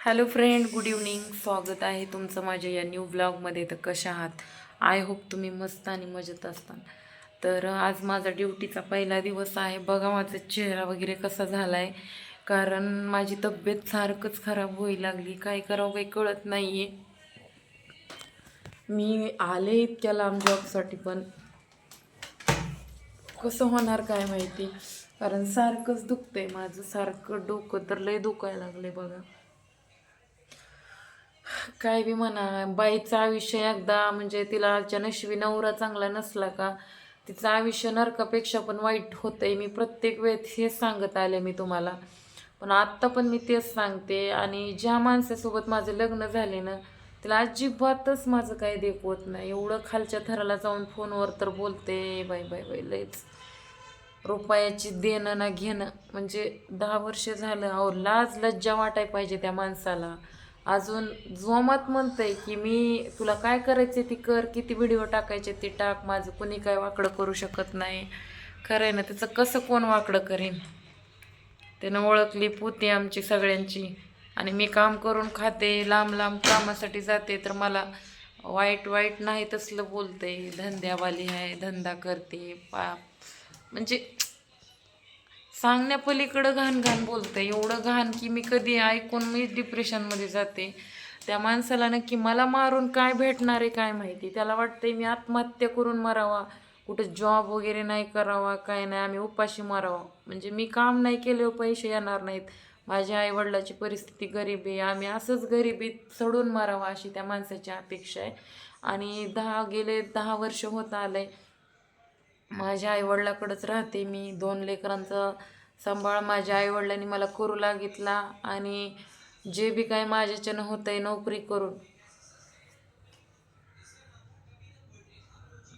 Hello friend good evening स्वागत आहे तुमचं माझ्या या न्यू ब्लॉगमध्ये तर कशा आहात? आय होप तुम्ही मस्त आणि मजेत असता तर आज माझा ड्युटीचा पहिला दिवस आहे. बघा माझा चेहरा वगैरे कसा झाला आहे कारण माझी तब्येत सारखंच खराब होई लागली. काय करावं काही कळत नाही आहे मी आले इतक्या लांब जॉबसाठी पण. कसं होणार काय माहिती? कारण सारखंच दुखतंय माझं. सारखं डोकं तर लय दुखायला लागलं आहे बघा. काय बी म्हणा बाईचं आयुष्य एकदा म्हणजे तिला नशिबी नवरा चांगला नसला का तिचं आयुष्य नरकापेक्षा पण वाईट होतंय. मी प्रत्येक वेळेस हेच सांगत आले मी तुम्हाला. पण आत्ता पण मी तेच सांगते आणि ज्या माणसासोबत माझं लग्न झाले ना तिला अजिबातच माझं काही देखवत नाही. एवढं खालच्या थराला जाऊन फोनवर तर बोलते बाय बाय बाय लयच रुपयाची देणं ना घेणं. म्हणजे दहा वर्ष झालं अहो लाज लज्जा वाटाय पाहिजे त्या माणसाला. अजून जोमात म्हणतंय की मी तुला काय करायचे ती कर किती व्हिडिओ टाकायचे ते टाक माझं कुणी काय वाकडं करू शकत नाही. खरं आहे ना त्याचं कसं कोण वाकडं करीन? त्यानं ओळखली पोती आमची सगळ्यांची. आणि मी काम करून खाते लांब लांब कामासाठी जाते तर मला वाईट वाईट नाही तसलं बोलते धंद्यावाली आहे धंदा करते पा म्हणजे सांगण्यापलीकडं घाण घाण बोलतं एवढं घाण की मी कधी ऐकून मी डिप्रेशनमध्ये जाते. त्या माणसाला नक्की मला मारून काय भेटणार आहे काय माहिती? त्याला वाटतंय मी आत्महत्या करून मरावा. कुठं जॉब वगैरे नाही करावा काय नाही आम्ही उपाशी मारावा. म्हणजे मी काम नाही केले पैसे येणार नाहीत. माझ्या आईवडिलाची परिस्थिती गरीब आहे. आम्ही असंच गरिबीत सडून मारावा अशी त्या माणसाची अपेक्षा आहे. आणि दहा गेले दहा वर्ष होत आलं आहे माझ्या आईवडिलाकडंच राहते. मी दोन लेकरांचा सांभाळ माझ्या आईवडिलांनी मला करू लागितला आणि जे बी काय माझ्याच्यानं होतंय नोकरी करून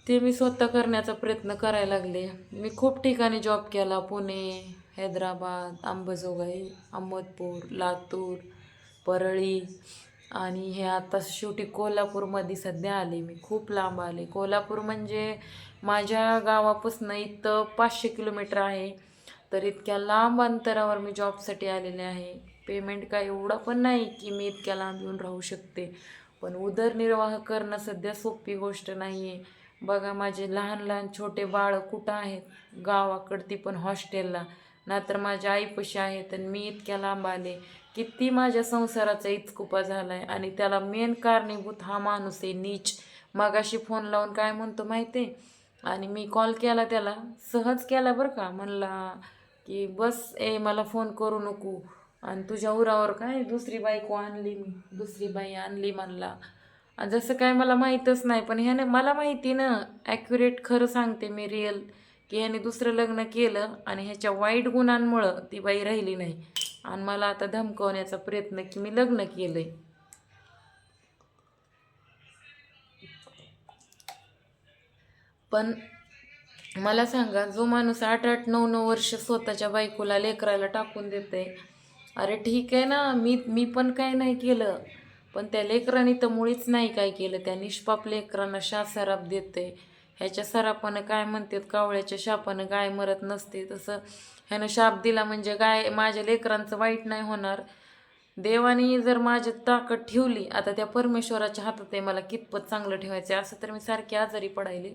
ते मी स्वतः करण्याचा प्रयत्न करायला लागले. मी खूप ठिकाणी जॉब केला. पुणे हैदराबाद अंबेजोगाई अहमदपूर लातूर परळी आणि हे आता शेवटी कोल्हापूरमध्ये सध्या आले मी. खूप लांब आले. कोल्हापूर म्हणजे माझ्या गावापासून इथं पाचशे किलोमीटर आहे. तर इतक्या लांब अंतरावर मी जॉबसाठी आलेले आहे. पेमेंट काय एवढं पण नाही की मी इतक्या लांब येऊन राहू शकते. पण उदरनिर्वाह करणं सध्या सोपी गोष्ट नाही आहे बघा माझे लहान लहान छोटे बाळ कुठं आहेत? गावाकडती पण हॉस्टेलला. नाहीतर माझ्या आईपाशी आहेत आणि मी इतक्या लांब आले. किती माझ्या संसाराचा इचकुपा झाला आहे आणि त्याला मेन कारणीभूत हा माणूस आहे नीच. मगाशी फोन लावून काय म्हणतो माहिती आहे आणि मी कॉल केला त्याला सहज केला बरं का. म्हणला की बस ए मला फोन करू नको. आणि तुझ्या उरावर काय दुसरी बायको आणली मी. दुसरी बाई आणली म्हणला. आणि जसं काय मला माहीतच नाही पण ह्याने मला माहिती ना ॲक्युरेट खरं सांगते मी रिअल की ह्याने दुसरं लग्न केलं आणि ह्याच्या वाईट गुणांमुळं ती बाई राहिली नाही. आणि मला आता धमकवण्याचा प्रयत्न की मी लग्न केलं आहे पण मला सांगा जो माणूस आठ आठ नऊ नऊ वर्ष स्वतःच्या बायकोला लेकराला टाकून देते अरे ठीक आहे ना मी मी पण काय नाही केलं पण त्या लेकरांनी तर मुळीच नाही काय केलं त्या निष्पाप लेकरांना शा सराप देते ह्याच्या सरापानं काय म्हणतात कावळ्याच्या शापानं गाय मरत नसते. तसं ह्यानं शाप दिला म्हणजे गाय माझ्या लेकरांचं वाईट नाही होणार. देवाने जर माझ्यात ताकद ठेवली आता त्या परमेश्वराच्या हातात आहे मला कितपत चांगलं ठेवायचं आहे असं तर मी सारखी आजारी पडायले.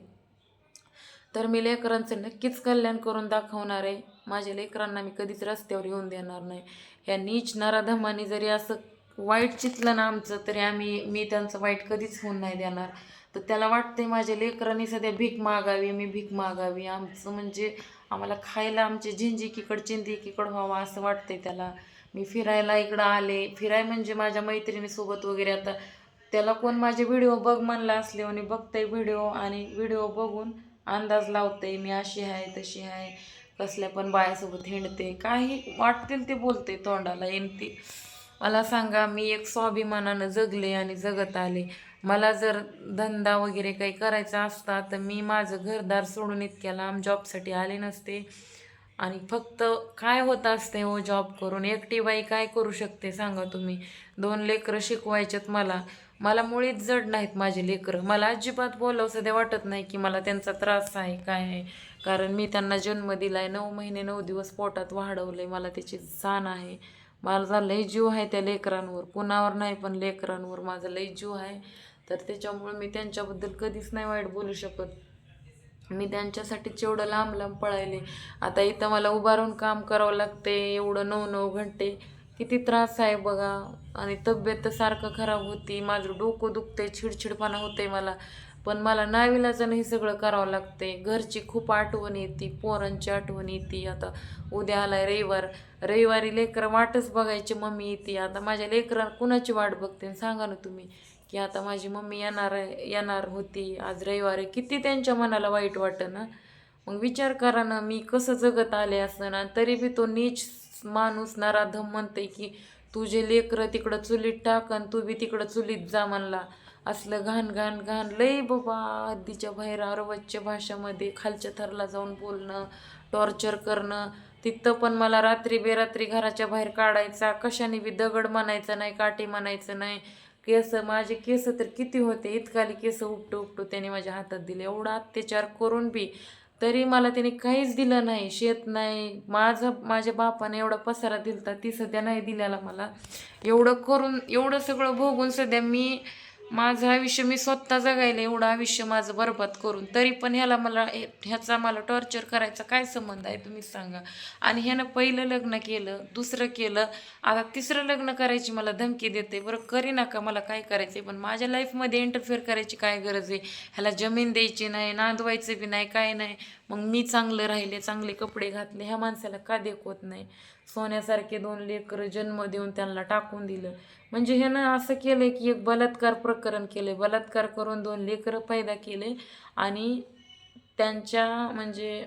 तर मी लेकरांचं नक्कीच कल्याण करून दाखवणार आहे. माझ्या लेकरांना मी कधीच रस्त्यावर येऊन देणार नाही. ह्या नीच नराधमाने जरी असं वाईट चितलं ना आमचं तरी आम्ही मी त्यांचं वाईट कधीच होऊन नाही देणार. तर त्याला वाटते माझ्या लेकरांनी सध्या भीक मागावी मी भीक मागावी. आमचं म्हणजे आम्हाला खायला आमचे झिंजिकीकडं चिंदिकीकडं व्हावं असं वाटतंय त्याला. मी फिरायला इकडं आले. फिराय म्हणजे माझ्या मैत्रिणीसोबत वगैरे आता त्याला कोण माझे व्हिडिओ बघ म्हणला असले आणि बघतंय व्हिडिओ आणि व्हिडिओ बघून अंदाज लावते मी अशी आहे तशी आहे. कसल्या पण बायासोबत हिंडते. काही वाटतील ते बोलते तोंडाला येणते मला सांगा मी एक स्वाभिमानानं जगले आणि जगत आले. मला जर धंदा वगैरे काही करायचा असता तर मी माझं घरदार सोडून इतक्या लांब जॉबसाठी आले नसते. आणि फक्त काय होत असते हो जॉब करून? एकटी बाई काय करू शकते सांगा तुम्ही? दोन लेकरं शिकवायच्यात मला. मला मुळीच जड नाहीत माझे लेकरं. मला अजिबात बोलावं सध्या वाटत नाही की मला त्यांचा त्रास आहे काय आहे. कारण मी त्यांना जन्म दिला आहे नऊ महिने नऊ दिवस पोटात वाढवलं आहे मला त्याची जाण आहे. माझा लय जीव आहे त्या लेकरांवर. कुणावर नाही पण लेकरांवर माझा लय जीव आहे. तर त्याच्यामुळं मी त्यांच्याबद्दल कधीच नाही वाईट बोलू शकत. मी त्यांच्यासाठीच एवढं लांब लांब पळायले आता इथं मला उभारून काम करावं लागते एवढं नऊ नऊ घंटे. किती त्रास आहे बघा. आणि तब्येत तर सारखं खराब होती माझं डोकं दुखते चिडचिडपणा होते मला. पण मला नाविलाजानं हे सगळं करावं लागते घरची खूप आठवण येते पोरांची आठवण येते. आता उद्या आलाय रविवार. रविवारी लेकरं वाटच बघायची मम्मी येते. आता माझ्या लेकरा कुणाची वाट बघते? सांगा ना तुम्ही. की आता माझी मम्मी येणार आहे येणार होती. आज रविवार किती त्यांच्या मनाला वाईट वाटतं ना? मग विचार करा ना मी कसं जगत आले असं ना? तरी बी तो नीच माणूस नराधम म्हणते की तुझे लेकरं तिकडं चुलीत टाक आणि तू बी तिकडं चुलीत जा म्हणला. असलं घाण घाण घाण. लई बाबा आधीच्या बाहेर अरवच्या भाषामध्ये खालच्या थरला जाऊन बोलणं टॉर्चर करणं. तिथं पण मला रात्री बेरात्री घराच्या बाहेर काढायचा. कशाने बी दगड म्हणायचं नाही काठी म्हणायचं नाही. केस माझे केस तर किती होते इतकाली केस उपटू उपटू त्याने माझ्या हातात दिले. एवढा अत्याचार करून बी तरी मला त्याने काहीच दिलं नाही शेत नाही. माझं माझ्या बापाने एवढा पसारा दिलता ती सध्या नाही दिलेला मला. एवढं करून एवढं सगळं भोगून सध्या मी माझं आयुष्य मी स्वतः जगायला एवढं आयुष्य माझं बरबाद करून तरी पण ह्याला मला ह्याचा मला टॉर्चर करायचा काय संबंध आहे तुम्ही सांगा. आणि ह्यानं पहिलं लग्न केलं दुसरं केलं आता तिसरं लग्न करायची मला धमकी देते. बरं करी नका मला काय करायचं पण माझ्या लाईफमध्ये इंटरफेअर करायची काय गरज आहे? ह्याला जमीन द्यायची नाही नांदवायचं बी नाही काय नाही. मग मी चांगलं राहिले चांगले कपडे घातले ह्या माणसाला का देखवत नाही? सोन्यासारखे दोन लेकरं जन्म देऊन त्यांना टाकून दिलं. म्हणजे ह्यानं असं केलं की एक बलात्कार प्रकरण केले बलात्कार करून दोन लेकरं पैदा केले आणि त्यांच्या म्हणजे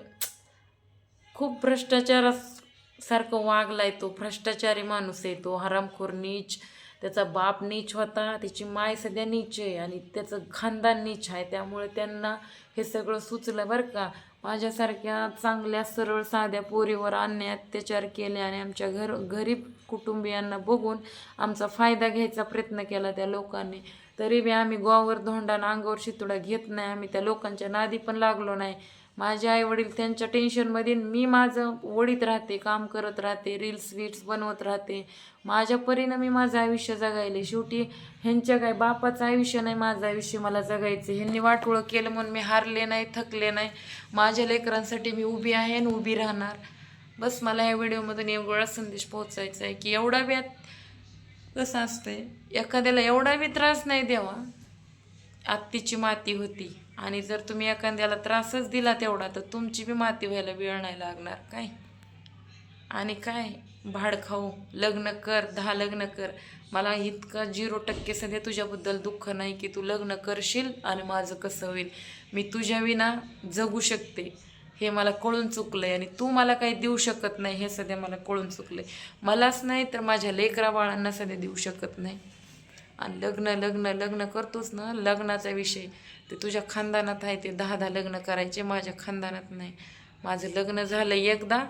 खूप भ्रष्टाचारासारखं वागलाय तो भ्रष्टाचारी माणूस आहे तो हरामखोर नीच त्याचा बाप नीच होता त्याची माय सध्या नीच आहे आणि त्याचं खानदान नीच आहे त्यामुळे त्यांना हे सगळं सुचलं बरं का. माझ्यासारख्या चांगल्या सरळ साध्या पोरीवर अन्याय अत्याचार केले आणि आमच्या घर गरीब कुटुंबियांना बघून आमचा फायदा घ्यायचा प्रयत्न केला त्या लोकांनी. तरी बी आम्ही गोवावर धोंडा अंगावर शितुडा घेत नाही. आम्ही त्या लोकांच्या नादी पण लागलो नाही. माझे आई वडील त्यांच्या टेन्शनमध्ये मी माझं वडीत राहते काम करत राहते रील्स वीट्स बनवत राहते. माझ्या परीनं मी माझं आयुष्य जगायले. शेवटी ह्यांच्या काय बापाचं आयुष्य नाही माझं आयुष्य मला जगायचं ह्यांनी वाटोळं केलं म्हणून मी हारले नाही थकले नाही. माझ्या लेकरांसाठी मी उभी आहे आणि उभी राहणार. बस मला या व्हिडिओमधून एवढा संदेश पोहोचायचा आहे की एवढा बी आत- कसं असतंय? एखाद्याला एवढा बी त्रास नाही द्यावा. आत्तीची माती होती. आणि जर तुम्ही एखाद्याला त्रासच दिला तेवढा तर तुमची बी माती व्हायला वेळ नाही लागणार. काय? आणि काय? भाड खाऊ. लग्न कर दहा लग्न कर. मला इतका झिरो टक्के सध्या तुझ्याबद्दल दुःख नाही की तू लग्न करशील आणि माझं कसं होईल. मी तुझ्या विना जगू शकते. हे मला कळून चुकलं आहे आणि तू मला काही देऊ शकत नाही हे सध्या मला कळून चुकलं आहे मलाच नाही तर माझ्या लेकरा बाळांना सध्या देऊ शकत नाही. आणि लग्न लग्न लग्न करतोच ना लग्नाचा विषय. ते तुझ्या खानदानात आहे ते दहा दहा लग्न करायचे माझ्या खानदानात नाही. माझं लग्न झालं एकदा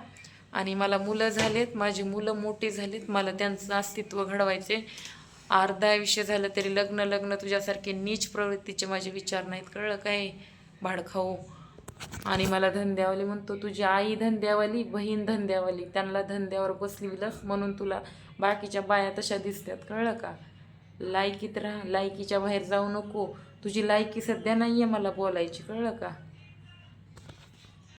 आणि मला मुलं झालेत माझी मुलं मोठी झालीत मला त्यांचं अस्तित्व घडवायचे. अर्धा आयुष्य झालं तरी लग्न लग्न तुझ्यासारखे नीच प्रवृत्तीचे माझे विचार नाहीत. कळलं काय? भाडखाऊ. आणि मला धंद्यावाली म्हणतो तुझी आई धंद्यावाली बहीण धंद्यावाली. त्यांना धंद्यावर बसविलंस म्हणून तुला बाकीच्या बाया तशा दिसतात. कळलं का? लायकीत राहा. लायकीच्या बाहेर जाऊ नको. तुझी लायकी सध्या नाही आहे मला बोलायची कळलं का?